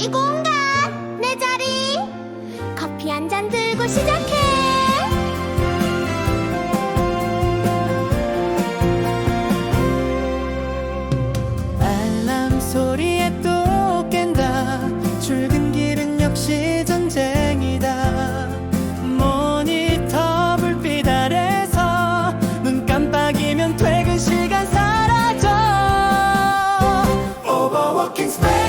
이 공간 내 자리. 커피 한 잔 들고 시작해. 알람 소리에 또 깬다. 출근 길은 역시 전쟁이다. 모니터 불빛 아래서 눈 깜빡이면 퇴근 시간 사라져. Overworking space.